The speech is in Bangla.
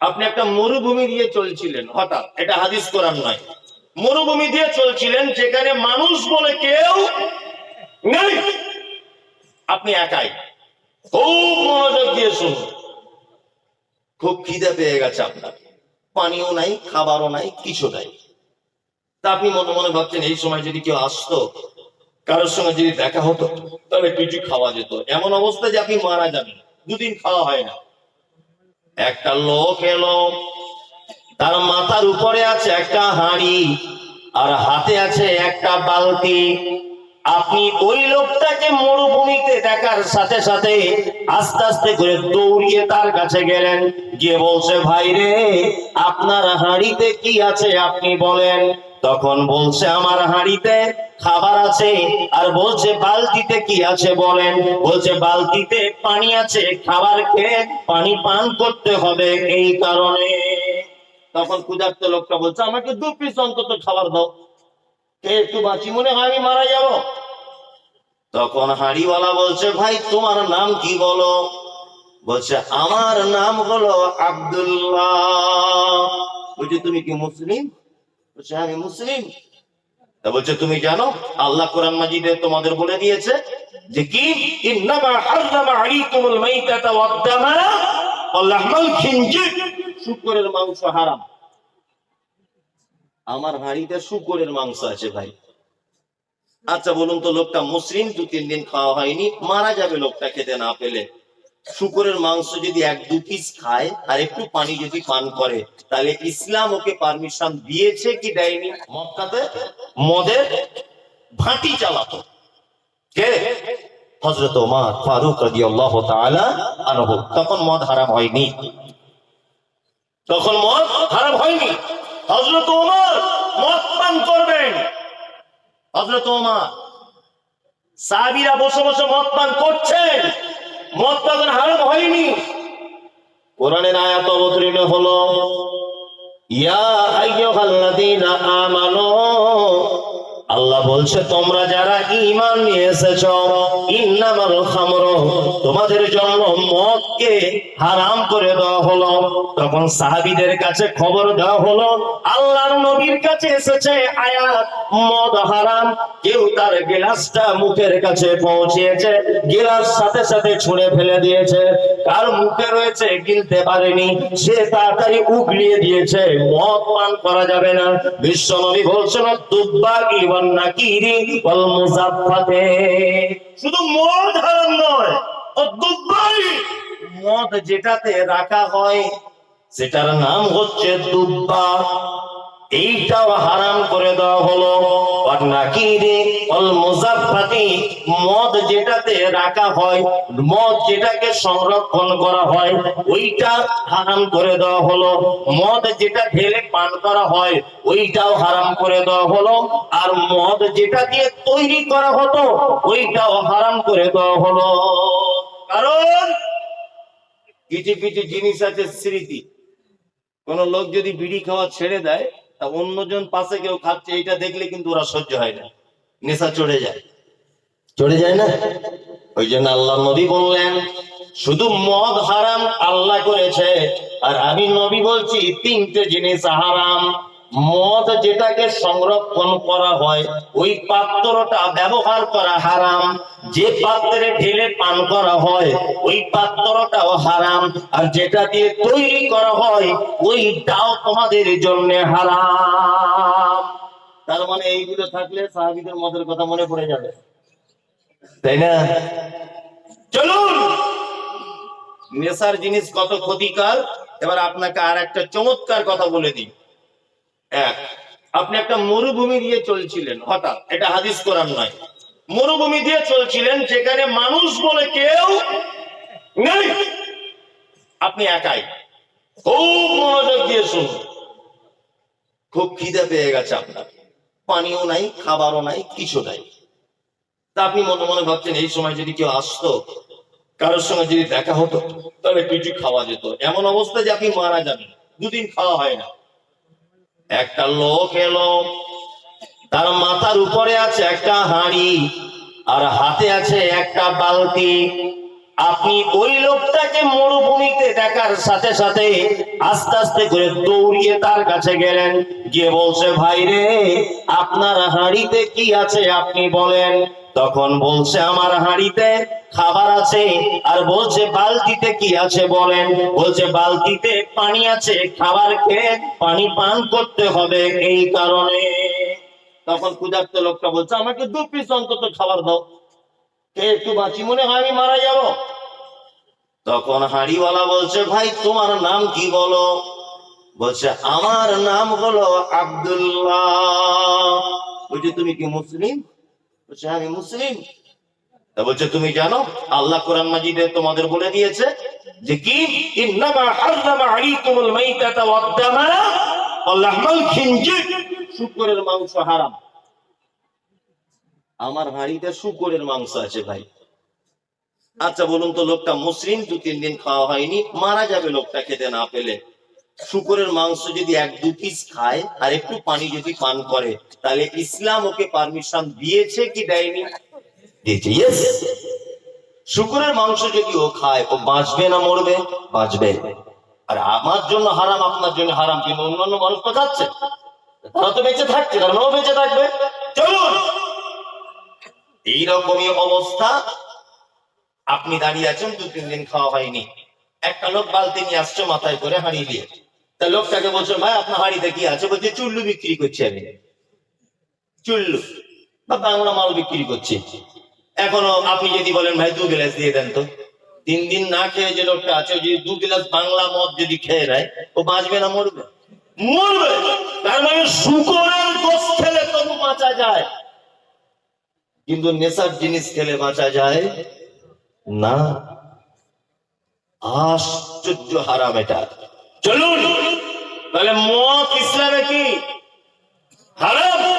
আপনি একটা মরুভূমি দিয়ে চলছিলেন, হঠাৎ। এটা হাদিস কোরআন নয়। মরুভূমি দিয়ে চলছিলেন যেখানে মানুষ বলে কেউ নেই। আপনি একাই। খুব মনোযোগ দিয়ে শুনুন। খুব খিদে পেয়ে গেছে আপনার। পানিও নাই, খাবারও নাই, কিছু নাই। তা আপনি মনে মনে ভাবছেন, এই সময় যদি কেউ আসতো, কারোর সঙ্গে যদি দেখা হতো, তাহলে কিছু খাওয়া যেত। এমন অবস্থা যে আপনি মারা যাবেন। দুদিন খাওয়া হয় না। একটা লোক এলো। তার মাথার উপরে আছে একটা হাঁড়ি আর হাতে আছে একটা বালতি। আপনি ওই লোকটাকে মরুভূমিতে দেখার সাথে সাথে আস্তে আস্তে করে দৌড়িয়ে তার কাছে গেলেন। গিয়ে বলছে ভাই রে আপনার হাঁড়িতে কি আছে আপনি বলেন। তখন বলছে, আমার হাঁড়িতে খাবার আছে। আর বলছে, বালতিতে কি আছে বলেন? বলছে, বালতিতে পানি আছে, খাবার খেয়ে পানি পান করতে হবে এই কারণে। তখন ক্ষুধার্ত লোকটা বলছে, আমাকে দু পিস অন্তত খাবার দাও। কে একটু বাঁচি মনে হয় আমি মারা যাব? তখন হাঁড়িওয়ালা বলছে, ভাই, তোমার নাম কি বলো? বলছে, আমার নাম হলো আব্দুল্লাহ। বলছে, তুমি কি মুসলিম? বলছে "হ্যাঁ, আমি মুসলিম। বলছে তুমি জানো আল্লাহ কোরআন মাজিদে তোমাদের বলে দিয়েছে যে কি? ইন্নামা হাররামা আলাইকুমুল মাইতাতা খিনজির। শুকরের মাংস হারাম। আমার হাঁড়িতে শুকরের মাংস আছে ভাই। আচ্ছা বলুন তো লোকটা মুসলিম দু তিন দিন খাওয়া হয়নি মারা যাবে লোকটা খেতে না পেলে। শুকরের মাংস যদি এক দু পিস খায় আর একটু পানি যদি পান করে, তাহলে ইসলাম ওকে পারমিশন দিয়েছে কি দেয়নি? মক্কাতে মদের ভাটি চালাতো হজরত ফারুক তাআলা আনহু। তখন মদ হারাম হয়নি। তখন মদ হারাম হয়নি। হজরত মদ পান করবেন। হজরত সাহাবীরা বসে বসে মদ পান করছেন। মদ তখন হারাম হয়নি। কোরআনের আয়াত অবতীর্ণ হলো ইয়া আইয়ুহাল্লাযীনা আমানু আল্লাহ বলছে, তোমরা যারা ঈমান নিয়ে এসেছ, ইন্নামাল তোমাদের জন্য মদকে হারাম করে দেওয়া হলো। তখন সাহাবীদের কাছে খবর দেওয়া হলো, আল্লাহর নবীর কাছে এসেছে আয়াত, মদ হারাম, কেউ তার গ্লাসটা মুখের কাছে পৌঁছিয়েছে গ্লাস সাথে সাথে ছুঁড়ে ফেলে দিয়েছে, কার মুখে রয়েছে গিলতে পারেনি, সে তাড়াতাড়ি উগলিয়ে দিয়েছে, মদ পান করা যাবে না। বিশ্ব নবী বলছেন দুব্বা ইবান শুধু মদ হারাম নয় মদ যেটাতে রাখা হয় সেটার নাম হচ্ছে দুব্বা। এইটাও হারাম করে দেওয়া হলো। মদ যেটাতে রাখা হয়, মদ যেটাকে সংরক্ষণ করা হয়, ওইটা হারাম করে দেওয়া হলো। মদ যেটা ঢেলে পান করা হয়, ওইটাও হারাম করে দেওয়া হলো। আর মদ যেটা দিয়ে তৈরি করা হতো, ওইটাও হারাম করে দেওয়া হলো। কারণ কিছু কিছু জিনিস আছে স্মৃতি। কোন লোক যদি বিড়ি খাওয়া ছেড়ে দেয় তা অন্যজন পাশে কেউ খাচ্ছে এটা দেখলে কিন্তু ওরা সহ্য হয় না। নেশা চড়ে যায়। চড়ে যায় না? ওই জন্য আল্লাহ নবী বললেন, শুধু মদ হারাম আল্লাহ করেছে, আর আমি নবী বলছি, তিনটে জিনিস হারাম। মদ যেটাকে সংরক্ষণ করা হয়, ওই পাত্রটা ব্যবহার করা হারাম। যে পাত্রে ঢেলে পান করা হয়, ওই পাত্রটাও হারাম। আর যেটা দিয়ে তৈরি করা হয় ওইটাও তোমাদের জন্য হারাম। তার মানে এইগুলো থাকলে সাহাবিদের মদের কথা মনে পড়ে যাবে। তাই না? চলুন! নেশার জিনিস কত ক্ষতিকর? এবার আপনাকে আর একটা চমৎকার কথা বলে দিই। এক, আপনি একটা মরুভূমি দিয়ে চলছিলেন, হঠাৎ। এটা হাদিস কোরআন নয়। মরুভূমি দিয়ে চলছিলেন যেখানে মানুষ বলে কেউ নেই। আপনি একাই। খুব মনোযোগ দিয়ে শুনুন। খুব খিদে পেয়ে গেছে আপনার। পানিও নাই, খাবারও নাই, কিছু নাই। তা আপনি মনে মনে ভাবছেন, এই সময় যদি কেউ আসতো, কারোর সঙ্গে যদি দেখা হতো, তাহলে কিছু খাওয়া যেত। এমন অবস্থা যে আপনি মারা যাবেন। দুদিন খাওয়া হয় না। একটা লোক এলো। তার মাথার উপরে আছে একটা হাঁড়ি আর হাতে আছে একটা বালতি। আপনি ওই লোকটাকে মরুভূমিতে দেখার সাথে সাথে আস্তে আস্তে করে দৌড়িয়ে তার কাছে গেলেন। গিয়ে বলছে ভাই রে আপনার হাঁড়িতে কি আছে আপনি বলেন। তখন বলছে, আমার হাঁড়িতে খাবার আছে আর বলছে, বালতিতে কি আছে বলেন? বলছে, বালতিতে পানি আছে, খাবার খেয়ে পানি পান করতে হবে এই কারণে। তখন ক্ষুধার্ত লোকটা বলছে, আমাকে দু পিস অন্তত খাবার দাও। কে একটু বাঁচি মনে হয় আমি মারা যাব? তখন হাঁড়িওয়ালা বলছে, ভাই, তোমার নাম কি বলো? বলছে, আমার নাম হলো আব্দুল্লাহ। বলছে, তুমি কি মুসলিম? বলছে "হ্যাঁ, আমি মুসলিম। বলছে তুমি জানো আল্লাহ কোরআন মাজিদে তোমাদের বলে দিয়েছে যে কি? শুকরের মাংস হারাম। আমার হাঁড়িতে শুকরের মাংস আছে ভাই। আচ্ছা বলুন তো লোকটা মুসলিম দু তিন দিন খাওয়া হয়নি মারা যাবে লোকটা খেতে না পেলে। শুকরের মাংস যদি এক দু পিস খায় আর একটু পানি যদি পান করে, তাহলে ইসলাম ওকে পারমিশন দিয়েছে কি দেয়নি? দিয়েছে শুকরের মাংস যদি ও খায়, ও বাঁচবে না মরবে? বাঁচবে। আর আমার জন্য হারাম, আপনার জন্য হারাম, কিন্তু অন্যান্য মানুষ তো খাচ্ছে। তারা তো বেঁচে থাকছে, তারা ও বেঁচে থাকবে। চলুন। এইরকমই অবস্থা। আপনি দাঁড়িয়ে আছেন দু তিন দিন খাওয়া হয়নি। একটা লোক বালতি নিয়ে আসছে, মাথায় করে হারিয়ে দিয়ে তা লোকটাকে বলছে, ভাই, আপনার হাঁড়িতে কি আছে? বলছে, চুল্লু বিক্রি করছি আমি। চুল্লু, বা বাংলা মাল বিক্রি করছি। এখনও আপনি যদি বলেন, ভাই, দু গ্লাস দিয়ে দেন তো। তিন দিন না খেয়ে যে লোকটা আছে যদি দু গ্লাস বাংলা মদ যদি খেয়ে নেয়, ও বাঁচবে না মরবে? মরবে! তার মানে শুকরের গোস খেলে তবু বাঁচা যায়। কিন্তু নেশার জিনিস খেলে বাঁচা যায় না। আশ্চর্য হারাম এটা চলুন। তাহলে মত ইসলামে কি? হারাম?